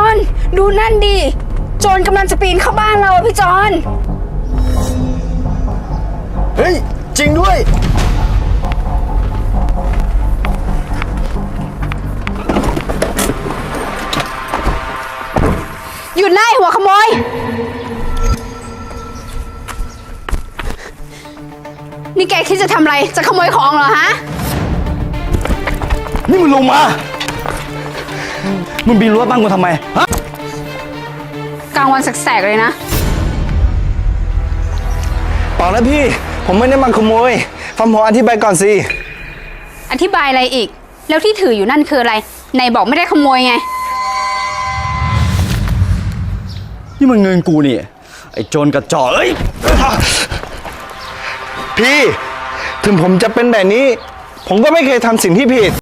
จอนดูนั่นดิโจรกำลังจะปีนเข้าบ้านเราอะพี่จอนเฮ้ย จริงด้วย หยุดไล่หัวขโมย นี่แกคิดจะทำอะไร จะขโมยของเหรอฮะ นี่มึงลงมา มึงปีนรั้วบ้านกูทำไมฮะกลางวันแสกๆเลยนะ เปล่านะพี่ ผมไม่ได้มาขโมยฟังผมอธิบายก่อนสิ อธิบายอะไรอีก แล้วที่ถืออยู่นั่นคืออะไรไหนบอกไม่ได้ขโมยไง นี่มันเงินกูนี่ ไอ้โจรกระจอกเอ้ย พี่ ถึงผมจะเป็นแบบนี้ ผมก็ไม่เคยทำสิ่งที่ผิด